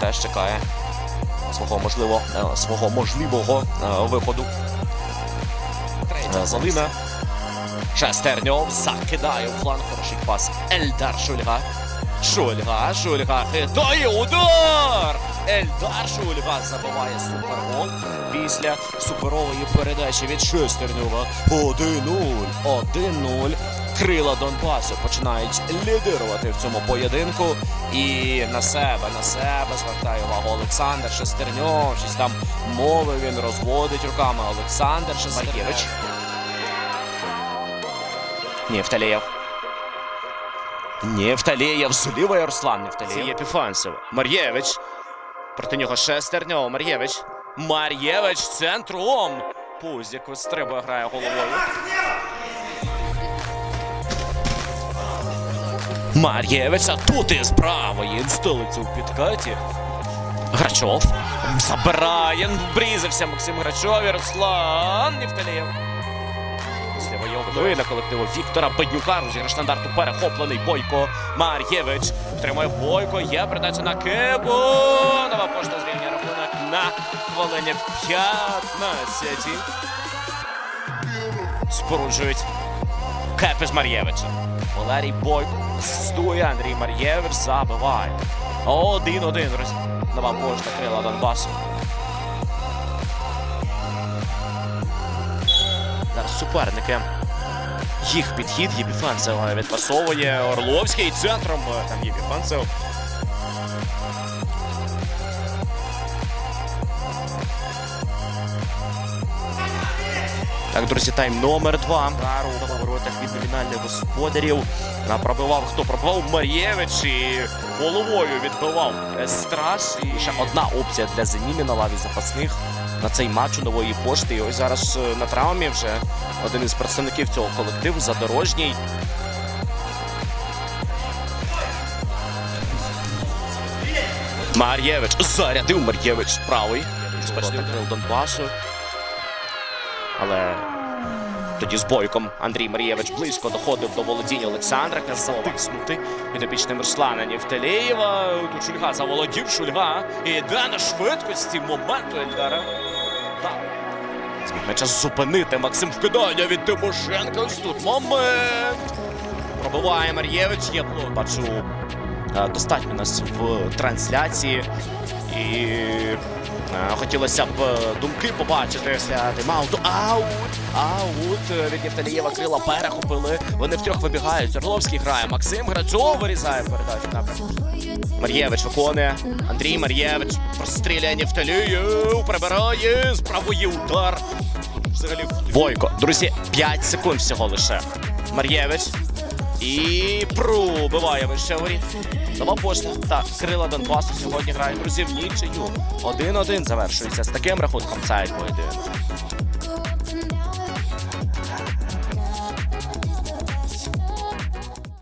теж чекає свого можливо, е, свого можливого е, виходу. Е, Залина. Шестерньов закидає у фланг. Хороший пас. Ельдар Шульга. Шульга, Шульга хитає удар! Ельдар Шульга забиває супергол після суперової передачі від Шестерньова. 1-0. 1-0. Крила Донбасу починають лідирувати в цьому поєдинку. І на себе, на себе звертає увагу Олександр Шестерньов. Щось там мови він розводить руками. Олександр Шестерньович. Нефталеєв. Нефталеєв. Зліва Руслан Нефталеєв. Це Єпіфанцев. Мар'євич. Проти нього Шестерньов. Мар'євич. Мар'євич центром. Пузік стрибує, грає головою. Мар'євич, а тут із правої столицю в підкаті. Грачов. Забирає. Врізався Максим Грачов і Руслан Нефталеєв. Після бойової на колективу Віктора Беднюка. Розіграш стандарту перехоплений Бойко Мар'євич. Втримує Бойко. Є передача на Кибу. Нова пошта зрівнює рахунок на хвилині 15. Споруджують Кепи з Мар'євича. Валерій Бойко стує. Андрій Мар'євич забиває. Один-один. Нова пошта крила Донбасу. Зараз суперники. Їх підхід Єпіфанцев відпасовує Орловський центром. е, Там Єпіфанцев. Так, друзі, тайм номер два. Удар у воротах від номінальних господарів. А, Пробивав хто пробивав Мар'євич і головою відбивав е, страж. І ще одна опція для Зеніни на лаві запасних на цей матч у нової пошти. І ось зараз е, на травмі вже один із представників цього колективу задорожній. Мар'євич зарядив Мар'євич правий. Спочатку Донбасу. Але тоді з бойком Андрій Марієвич близько доходив до володіння Олександра. Затиснути підопічним Руслана Нєвталєєва. Тут Шульга заволодів Шульга. І йде на швидкості моменту Ельдара. Зміг м'яча зупинити Максим вкидання від Тимошенка. Ось тут момент. Пробиває Мар'євич. Блок. Бачу е, достатньо нас в трансляції. І хотілося б е, думки побачити після тайм-ауту. Аут! Аут е, від Євталієва крила перехопили. Вони втрьох вибігають. Орловський грає. Максим Грачов вирізає передачу напрямку. Мар'євич виконує. Андрій Мар'євич простріляє Нефталієв. Прибирає. З правої удар. Взагалі Бойко. Друзі, 5 секунд всього лише. Мар'євич. І пробиває вище воріт. Нова пошта та крила Донбасу сьогодні грають друзі в нічию. 1-1 завершується з таким рахунком цей поєдинок.